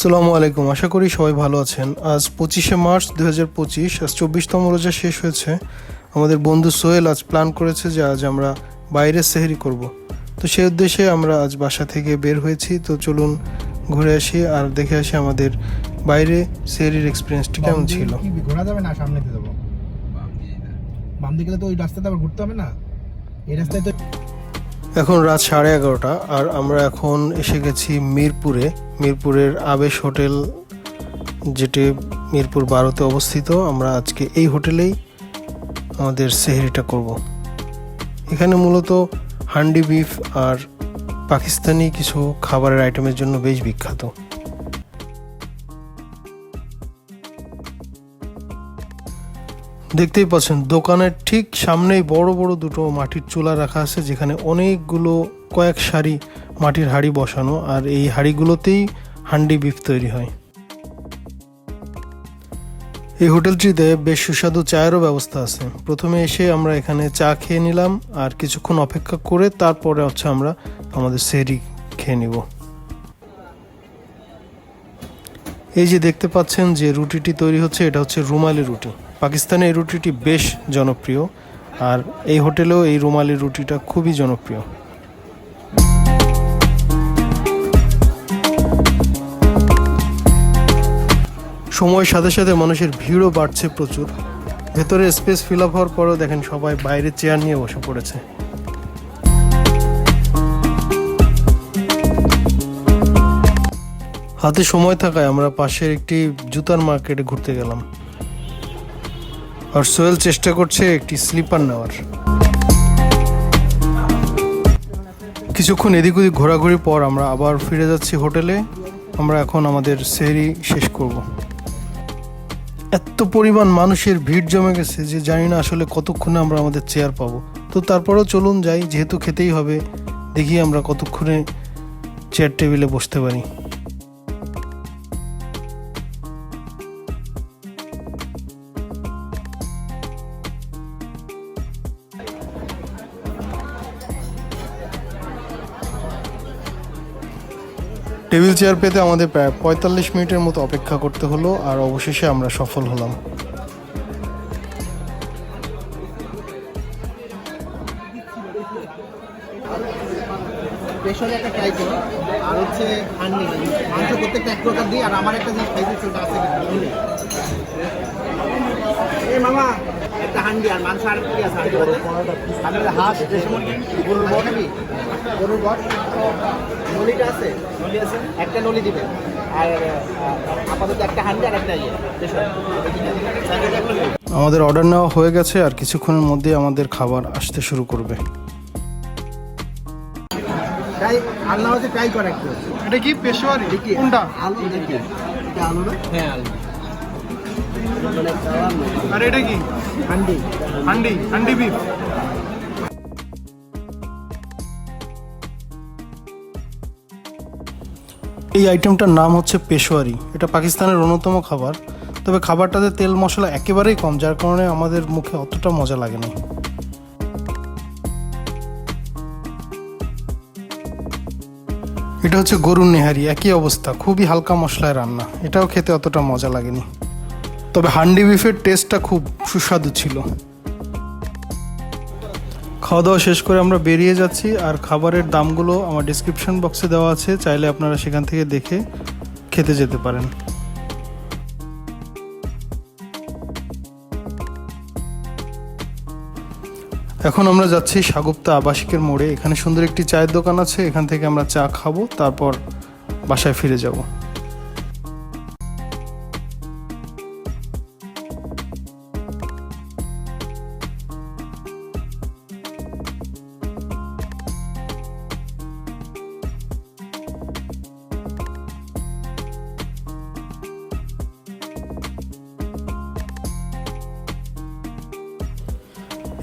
সালামু আলাইকুম। আশা করি সবাই ভালো আছেন। আজ পঁচিশে মার্চ দু হাজার পঁচিশ আজ চব্বিশতম রোজা শেষ হয়েছে। আমাদের বন্ধু সোহেল আজ প্ল্যান করেছে যে আজ আমরা বাইরে সেহরি করব। তো সেই উদ্দেশ্যে আমরা আজ বাসা থেকে বের হয়েছি। তো চলুন ঘুরে আসি আর দেখে আসি আমাদের বাইরে সেহরির এক্সপিরিয়েন্সটি কেমন ছিল। ঘোরা যাবে না সামনে দিয়ে দেবো বাম দিকে গেলে তো ওই রাস্তাতে আবার ঘুরতে হবে না? এই রাস্তায় তো এখন রাত সাড়ে এগারোটা, আর আমরা এখন এসে গেছি মিরপুরে। মিরপুরের আবেশ হোটেল, যেটি মিরপুর বারোতে অবস্থিত। আমরা আজকে এই হোটেলেই আমাদের সেহেরিটা করব। এখানে মূলত হান্ডি বিফ আর পাকিস্তানি কিছু খাবারের আইটেমের জন্য বেশ বিখ্যাত। দেখতেই পাচ্ছেন, দোকানের ঠিক সামনেই বড় বড় দুটো মাটির চুলা রাখা আছে, যেখানে অনেকগুলো কয়েক সারি মাটির হাঁড়ি বসানো, আর এই হাঁড়িগুলোতেই হান্ডি বিফ তৈরি হয়। এই হোটেলটিতে বেশ সুস্বাদু চায়েরও ব্যবস্থা আছে। প্রথমে এসে আমরা এখানে চা খেয়ে নিলাম, আর কিছুক্ষণ অপেক্ষা করে তারপরে হচ্ছে আমরা আমাদের সেরি খেয়ে নিব। এই যে দেখতে পাচ্ছেন যে রুটিটি তৈরি হচ্ছে, এটা হচ্ছে রুমালি রুটি। পাকিস্তানে এই রুটিটি বেশ জনপ্রিয়, আর এই হোটেলেও এই রুমালি রুটিটা খুবই জনপ্রিয়। সময়ের সাথে সাথে মানুষের ভিড়ও বাড়ছে প্রচুর। ভেতরে স্পেস ফিল আপ হওয়ার পরেও দেখেন সবাই বাইরে চেয়ার নিয়ে বসে পড়েছে। হাতে সময় থাকায় আমরা পাশের একটি জুতার মার্কেটে ঘুরতে গেলাম। আর সোহেল চেষ্টা করছে একটি স্লিপার নেওয়ার। কিছুক্ষণ এদিক ওদিক ঘোরাঘুরির পর আমরা আবার ফিরে যাচ্ছি হোটেলে। আমরা এখন আমাদের সেহরি শেষ করব। এত পরিমাণ মানুষের ভিড় জমে গেছে যে জানি না আসলে কতক্ষণে আমরা আমাদের চেয়ার পাবো। তো তারপরেও চলুন যাই, যেহেতু খেতেই হবে, দেখি আমরা কতক্ষণে চেয়ার টেবিলে বসতে পারি। টেবিল চেয়ার পেতে আমাদের প্রায় পঁয়তাল্লিশ মিনিটের মতো অপেক্ষা করতে হলো, আর অবশেষে আমরা সফল হলাম। আর হচ্ছে আর আমার একটা জিনিস খাইতে আছে মামা একটা হান্ডি আর মাংস আর কি আছে? আমি হাঁস দেশি মুরগি গরুর বট গরুর বট। নলিটা আছে। নলি আছে। একটা নলি দিবেন আর আপাতত একটা হান্ডি আর একটা ইয়ে। আমাদের অর্ডার নেওয়া হয়ে গেছে আর কিছুক্ষণের মধ্যে আমাদের খাবার আসতে শুরু করবে। তাই আল্লাহ হচ্ছে ট্রাই করা একটু। এটা কি পেশোয়ারি দেখি আলু দেখি এটা আলু না? হ্যাঁ আলু। আর এটা কি? হান্ডি। হান্ডি হান্ডি বিফ এই আইটেমটার নাম হচ্ছে পেশোয়ারি। এটা পাকিস্তানের অন্যতম খাবার। তবে খাবারটাতে তেল মশলা একেবারেই কম যার কারণে আমাদের মুখে অতটা মজা লাগে না। এটা হচ্ছে গরুর নেহারি। একই অবস্থা খুবই হালকা মশলায় রান্না। এটাও খেতে অতটা মজা লাগেনি। তবে হান্ডি বিফের টেস্টটা খুব সুস্বাদু ছিল। খাওয়া দাওয়া শেষ করে আমরা বেরিয়ে যাচ্ছি আর খাবারের দামগুলো আমার ডিসক্রিপশন বক্সে দেওয়া আছে, চাইলে আপনারা সেখান থেকে দেখে খেতে যেতে পারেন। এখন আমরা যাচ্ছি সাগুপ্তা আবাসিকের মোড়ে। এখানে সুন্দর একটি চায়ের দোকান আছে, এখান থেকে আমরা চা খাব, তারপর বাসায় ফিরে যাব।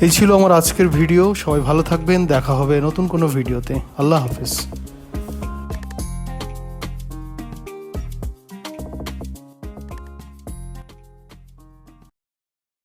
এই ছিল আমার আজকের ভিডিও। সবাই ভালো থাকবেন। দেখা হবে নতুন কোনো ভিডিওতে। আল্লাহ হাফিজ।